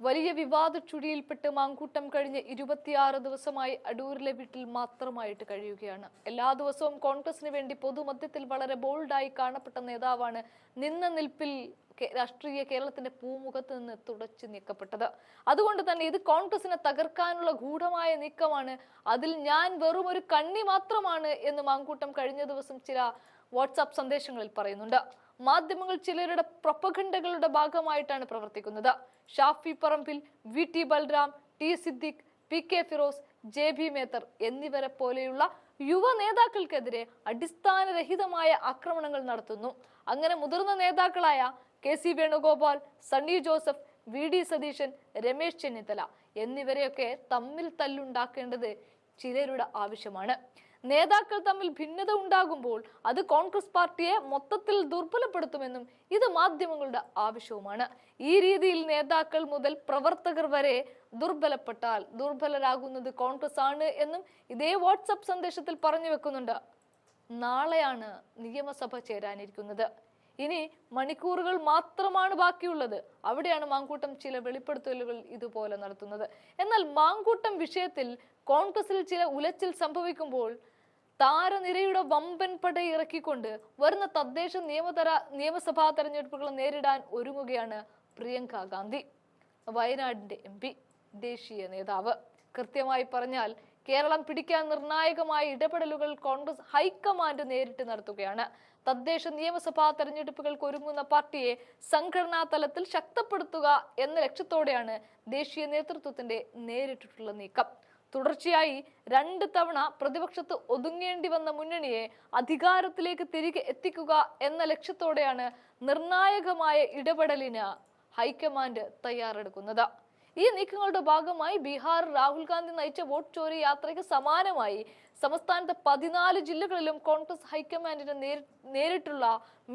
വലിയ വിവാദ ചുഴിയിൽപ്പെട്ട് മാങ്കൂട്ടം കഴിഞ്ഞ് ഇരുപത്തിയാറ് ദിവസമായി അടൂരിലെ വീട്ടിൽ മാത്രമായിട്ട് കഴിയുകയാണ്. എല്ലാ ദിവസവും കോൺഗ്രസിന് വേണ്ടി പൊതുമധ്യത്തിൽ വളരെ ബോൾഡായി കാണപ്പെട്ട നേതാവാണ് നിന്ന നിൽപ്പിൽ രാഷ്ട്രീയ കേരളത്തിന്റെ പൂമുഖത്ത് നിന്ന് തുടച്ചു നീക്കപ്പെട്ടത്. അതുകൊണ്ട് തന്നെ ഇത് കോൺഗ്രസിനെ തകർക്കാനുള്ള ഗൂഢമായ നീക്കമാണ്. അതിൽ ഞാൻ വെറും ഒരു കണ്ണി മാത്രമാണ് എന്ന് മാങ്കൂട്ടം കഴിഞ്ഞ ദിവസം ചില വാട്സാപ്പ് സന്ദേശങ്ങളിൽ പറയുന്നുണ്ട്. മാധ്യമങ്ങൾ ചിലരുടെ പ്രൊപ്പഖണ്ഡകളുടെ ഭാഗമായിട്ടാണ് പ്രവർത്തിക്കുന്നത്. Shafi Parambil V T Balram T Siddique P K Firos J B Mathar എന്നിവരെ പോലെയുള്ള യുവ നേതാക്കൾക്കെതിരെ അടിസ്ഥാനരഹിതമായ ആക്രമണങ്ങൾ നടത്തുന്നു. അങ്ങനെ മുതിർന്ന നേതാക്കളായ K C Venugopal Sunny Joseph V D Satheesan Ramesh Chennithala എന്നിവരെയൊക്കെ തമ്മിൽ തല്ലുണ്ടാക്കേണ്ടത് ചിലരുടെ ആവശ്യമാണ്. നേതാക്കൾ തമ്മിൽ ഭിന്നത ഉണ്ടാകുമ്പോൾ അത് കോൺഗ്രസ് പാർട്ടിയെ മൊത്തത്തിൽ ദുർബലപ്പെടുത്തുമെന്നും ഇത് മാധ്യമങ്ങളുടെ ആവശ്യവുമാണ്. ഈ രീതിയിൽ നേതാക്കൾ മുതൽ പ്രവർത്തകർ വരെ ദുർബലപ്പെട്ടാൽ ദുർബലരാകുന്നത് കോൺഗ്രസ് ആണ് എന്നും ഇതേ വാട്സപ്പ് സന്ദേശത്തിൽ പറഞ്ഞു വെക്കുന്നുണ്ട്. നാളെയാണ് നിയമസഭ ചേരാനിരിക്കുന്നത്. ഇനി മണിക്കൂറുകൾ മാത്രമാണ് ബാക്കിയുള്ളത്. അവിടെയാണ് മാങ്കൂട്ടം ചില വെളിപ്പെടുത്തലുകൾ ഇതുപോലെ നടത്തുന്നത്. എന്നാൽ മാങ്കൂട്ടം വിഷയത്തിൽ കോൺഗ്രസിൽ ചില ഉലച്ചിൽ സംഭവിക്കുമ്പോൾ താരനിരയുടെ വമ്പൻ പട ഇറക്കിക്കൊണ്ട് വരുന്ന തദ്ദേശ നിയമതര നിയമസഭാ തെരഞ്ഞെടുപ്പുകൾ നേരിടാൻ ഒരുങ്ങുകയാണ് പ്രിയങ്ക ഗാന്ധി. വയനാടിന്റെ എം ദേശീയ നേതാവ്. കൃത്യമായി പറഞ്ഞാൽ കേരളം പിടിക്കാൻ നിർണായകമായ ഇടപെടലുകൾ കോൺഗ്രസ് ഹൈക്കമാൻഡ് നേരിട്ട് നടത്തുകയാണ്. തദ്ദേശ നിയമസഭാ തെരഞ്ഞെടുപ്പുകൾക്ക് ഒരുങ്ങുന്ന പാർട്ടിയെ സംഘടനാ തലത്തിൽ ശക്തപ്പെടുത്തുക എന്ന ലക്ഷ്യത്തോടെയാണ് ദേശീയ നേതൃത്വത്തിന്റെ നേരിട്ടിട്ടുള്ള നീക്കം. തുടർച്ചയായി രണ്ട് തവണ പ്രതിപക്ഷത്ത് ഒതുങ്ങേണ്ടി വന്ന മുന്നണിയെ അധികാരത്തിലേക്ക് തിരികെ എത്തിക്കുക എന്ന ലക്ഷ്യത്തോടെയാണ് നിർണായകമായ ഇടപെടലിന് ഹൈക്കമാൻഡ് തയ്യാറെടുക്കുന്നത്. ഈ നീക്കങ്ങളുടെ ഭാഗമായി ബീഹാർ രാഹുൽ ഗാന്ധി നയിച്ച വോട്ട് ചോരി യാത്രയ്ക്ക് സമാനമായി. സംസ്ഥാനത്തെ പതിനാല് ജില്ലകളിലും കോൺഗ്രസ് ഹൈക്കമാൻഡിന് നേരിട്ടുള്ള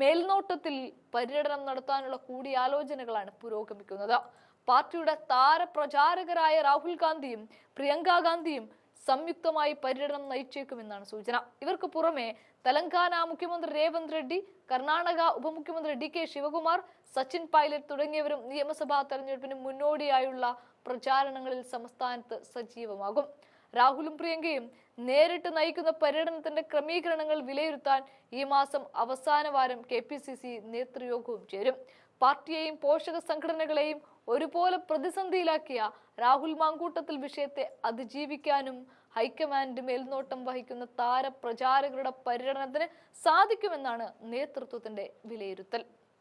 മേൽനോട്ടത്തിൽ പര്യടനം നടത്താനുള്ള കൂടിയാലോചനകളാണ് പുരോഗമിക്കുന്നത്. പാർട്ടിയുടെ താരപ്രചാരകരായ രാഹുൽ ഗാന്ധിയും പ്രിയങ്ക ഗാന്ധിയും സംയുക്തമായി പര്യടനം നയിച്ചേക്കുമെന്നാണ് സൂചന. ഇവർക്ക് പുറമെ തെലങ്കാന മുഖ്യമന്ത്രി രേവന്ത് റെഡ്ഡി കർണാടക ഉപമുഖ്യമന്ത്രി ഡി കെ ശിവകുമാർ സച്ചിൻ പൈലറ്റ് തുടങ്ങിയവരും നിയമസഭാ തെരഞ്ഞെടുപ്പിന് മുന്നോടിയായുള്ള പ്രചാരണങ്ങളിൽ സംസ്ഥാനത്ത് സജീവമാകും. രാഹുലും പ്രിയങ്കയും നേരിട്ട് നയിക്കുന്ന പര്യടനത്തിന്റെ ക്രമീകരണങ്ങൾ വിലയിരുത്താൻ ഈ മാസം അവസാന വാരം കെ പി സി സി നേതൃയോഗവും ചേരും. പാർട്ടിയെയും പോഷക സംഘടനകളെയും ഒരുപോലെ പ്രതിസന്ധിയിലാക്കിയ രാഹുൽ മാങ്കൂട്ടത്തിൽ വിഷയത്തെ അതിജീവിക്കാനും ഹൈക്കമാൻഡ് മേൽനോട്ടം വഹിക്കുന്ന താരപ്രചാരകരുടെ പര്യടനത്തിന് സാധിക്കുമെന്നാണ് നേതൃത്വത്തിന്റെ വിലയിരുത്തൽ.